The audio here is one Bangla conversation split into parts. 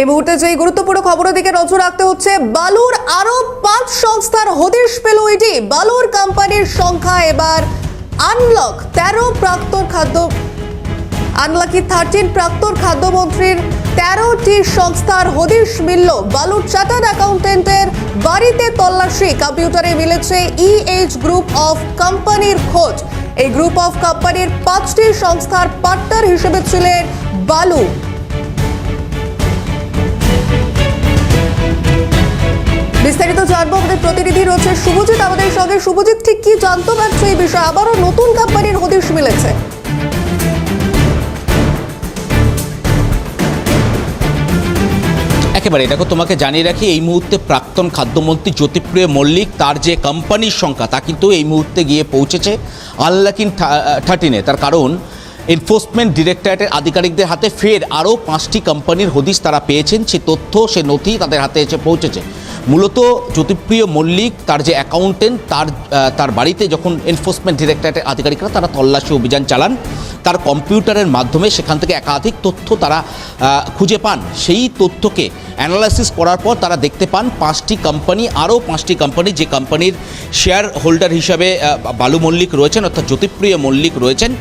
এই মুহূর্তে যে গুরুত্বপূর্ণ খবরের দিকে নজর রাখতে হচ্ছে, বালুর আরও পাঁচ সংস্থার হদিশ পেল এটি বালুর কোম্পানির সংখ্যা এবার আনলক তেরো প্রাক্তন খাদ্য আনলাকি থার্টিন প্রাক্তন খাদ্যমন্ত্রীর তেরোটি সংস্থার হদিশ মিলল। বালুর চার্টার্ড অ্যাকাউন্টেন্টের বাড়িতে তল্লাশি, কম্পিউটারে মিলেছে ইএইচ গ্রুপ অফ কোম্পানির খোঁজ। এই গ্রুপ অফ কোম্পানির পাঁচটি সংস্থার পার্টনার হিসেবে ছিলেন বালু। বিস্তারিত জানব আমাদের প্রতিনিধি রয়েছে শুভজিৎ, আমাদের সঙ্গে। শুভজিৎ, ঠিক কি জানতে পারছ এই বিষয়ে? আবারও নতুন কোম্পানির হদিশ মিলেছে। একেবারে, দেখো, তোমাকে জানিয়ে রাখি, এই মুহূর্তে প্রাক্তন খাদ্যমন্ত্রী জ্যোতিপ্রিয় মল্লিক, তার যে কোম্পানির সংখ্যা, তা কিন্তু এই মুহূর্তে গিয়ে পৌঁছেছে আনলাকিন থার্টিনে তার কারণ এনফোর্সমেন্ট ডিরেক্টরেটের আধিকারিকদের হাতে ফের আরও পাঁচটি কোম্পানির হদিশ তারা পেয়েছেন। সে তথ্য, সে নথি তাদের হাতে এসে পৌঁছেছে। মূলত জ্যোতিপ্রিয় মল্লিক, তার যে অ্যাকাউন্টেন্ট তার তার বাড়িতে যখন এনফোর্সমেন্ট ডিরেক্টরেটের আধিকারিকরা তারা তল্লাশি অভিযান চালান, তার কম্পিউটারের মাধ্যমে সেখান থেকে একাধিক তথ্য তারা খুঁজে পান। সেই তথ্যকে অ্যানালাইসিস করার পর তারা দেখতে পান পাঁচটি কোম্পানি আরও পাঁচটি কোম্পানি যে কোম্পানির শেয়ার হোল্ডার হিসাবে বালু মল্লিক রয়েছেন, অর্থাৎ জ্যোতিপ্রিয় মল্লিক রয়েছেন।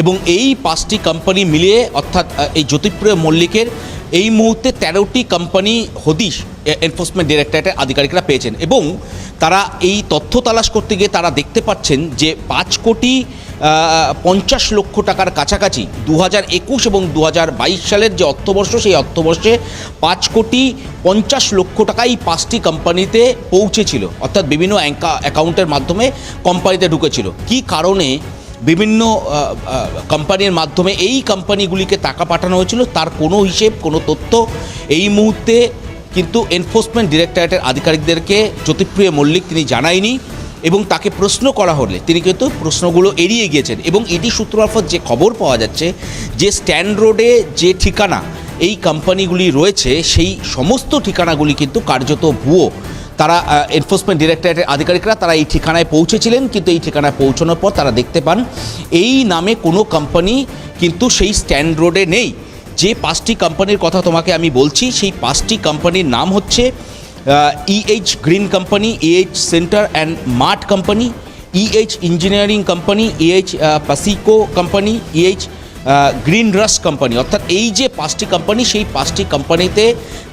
এবং এই পাঁচটি কোম্পানি মিলিয়ে, অর্থাৎ এই জ্যোতিপ্রিয় মল্লিকের এই মুহূর্তে তেরোটি কোম্পানি হদিশ এনফোর্সমেন্ট ডিরেক্টরেটের আধিকারিকরা পেয়েছেন এবং তারা এই তথ্য তালাশ করতে গিয়ে তারা দেখতে পাচ্ছেন যে পাঁচ কোটি পঞ্চাশ লক্ষ টাকার কাছাকাছি দু হাজার একুশ এবং দু হাজার বাইশ সালের যে অর্থবর্ষ, সেই অর্থবর্ষে পাঁচ কোটি পঞ্চাশ লক্ষ টাকা এই পাঁচটি কোম্পানিতে পৌঁছেছিল। অর্থাৎ বিভিন্ন অ্যাকাউন্টের মাধ্যমে কোম্পানিতে ঢুকেছিল। কী কারণে বিভিন্ন কোম্পানির মাধ্যমে এই কোম্পানিগুলিকে টাকা পাঠানো হয়েছিল। তার কোনো হিসেব, কোনো তথ্য এই মুহূর্তে কিন্তু এনফোর্সমেন্ট ডিরেক্টরেটের আধিকারিকদেরকে জ্যোতিপ্রিয় মল্লিক তিনি জানায়নি এবং তাকে প্রশ্ন করা হলে তিনি কিন্তু প্রশ্নগুলো এড়িয়ে গিয়েছেন এবং এটি সূত্র মারফত যে খবর পাওয়া যাচ্ছে যে স্ট্যান্ড রোডে যে ঠিকানা এই কোম্পানিগুলি রয়েছে, সেই সমস্ত ঠিকানাগুলি কিন্তু কার্যত ভুয়ো তারা এনফোর্সমেন্ট ডিরেক্টরেটের আধিকারিকরা তারা এই ঠিকানায় পৌঁছেছিলেন, কিন্তু এই ঠিকানায় পৌঁছানোর পর তারা দেখতে পান, এই নামে কোনো কোম্পানি কিন্তু সেই স্ট্যান্ড রোডে নেই। যে পাঁচটি কোম্পানির কথা তোমাকে আমি বলছি, সেই পাঁচটি কোম্পানির নাম হচ্ছে EH green company EH centre and mart company EH engineering company EH পাসিকো company EH green রাস কোম্পানি অর্থাৎ এই যে পাঁচটি কোম্পানি সেই পাঁচটি কোম্পানিতে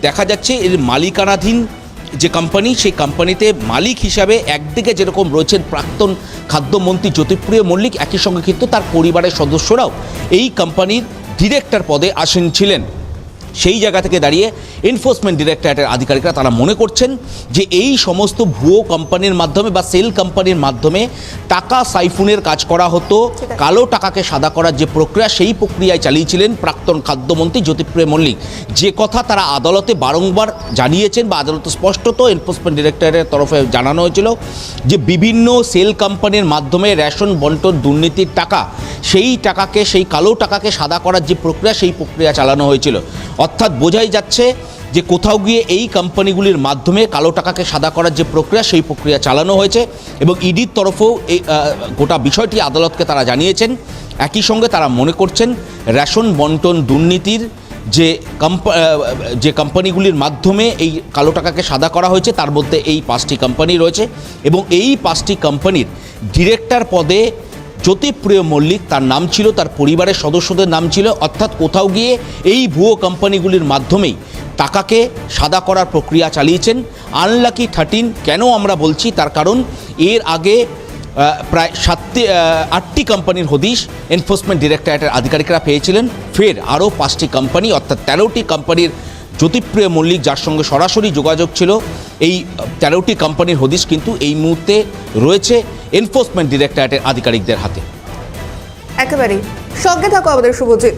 দেখা যাচ্ছে এর মালিকানাধীন যে কোম্পানি সেই কোম্পানিতে মালিক হিসাবে একদিকে যেরকম রয়েছেন প্রাক্তন খাদ্যমন্ত্রী জ্যোতিপ্রিয় মল্লিক, একই সঙ্গে কিন্তু তার পরিবারের সদস্যরাও এই কোম্পানির ডিরেক্টর পদে আসীন ছিলেন। সেই জায়গা থেকে দাঁড়িয়ে এনফোর্সমেন্ট ডিরেক্টরেটের আধিকারিকরা তারা মনে করছেন যে এই সমস্ত ভুয়ো কোম্পানির মাধ্যমে বা সেল কোম্পানির মাধ্যমে টাকা সাইফুনের কাজ করা হতো কালো টাকাকে সাদা করার যে প্রক্রিয়া সেই প্রক্রিয়ায় চালিয়েছিলেন প্রাক্তন খাদ্যমন্ত্রী জ্যোতিপ্রিয় মল্লিক। যে কথা তারা আদালতে বারংবার জানিয়েছেন বা আদালতে স্পষ্টত এনফোর্সমেন্ট ডিরেক্টরের তরফে জানানো হয়েছিল যে বিভিন্ন সেল কোম্পানির মাধ্যমে রেশন বন্টন দুর্নীতির টাকা সেই টাকাকে, সেই কালো টাকাকে সাদা করার যে প্রক্রিয়া, সেই প্রক্রিয়া চালানো হয়েছিল। অর্থাৎ বোঝাই যাচ্ছে যে কোথাও গিয়ে এই কোম্পানিগুলির মাধ্যমে কালো টাকাকে সাদা করার যে প্রক্রিয়া, সেই প্রক্রিয়া চালানো হয়েছে এবং ইডির তরফেও এই গোটা বিষয়টি আদালতকে তারা জানিয়েছেন। একই সঙ্গে তারা মনে করছেন, রেশন বন্টন দুর্নীতির যে যে কোম্পানিগুলির মাধ্যমে এই কালো টাকাকে সাদা করা হয়েছে, তার মধ্যে এই পাঁচটি কোম্পানি রয়েছে এবং এই পাঁচটি কোম্পানির ডিরেক্টর পদে জ্যোতিপ্রিয় মল্লিক তার নাম ছিল, তার পরিবারের সদস্যদের নাম ছিল, অর্থাৎ কোথাও গিয়ে এই ভুয়ো কোম্পানিগুলির মাধ্যমেই টাকাকে সাদা করার প্রক্রিয়া চালিয়েছেন। আনলাকি থার্টিন, কেন আমরা বলছি? তার কারণ এর আগে প্রায় সাতটি আটটি কোম্পানির হদিশ এনফোর্সমেন্ট ডিরেক্টরেটের আধিকারিকরা পেয়েছিলেন। ফের আরও পাঁচটি কোম্পানি, অর্থাৎ তেরোটি কোম্পানির জ্যোতিপ্রিয় মল্লিক যার সঙ্গে সরাসরি যোগাযোগ ছিল। এই তেরোটি কোম্পানির হদিশ কিন্তু এই মুহূর্তে রয়েছে। এনফোর্সমেন্ট ডিরেক্টরেটের আধিকারিকদের হাতে। একেবারেই। সঙ্গে থাকো আমাদের শুভজিৎ।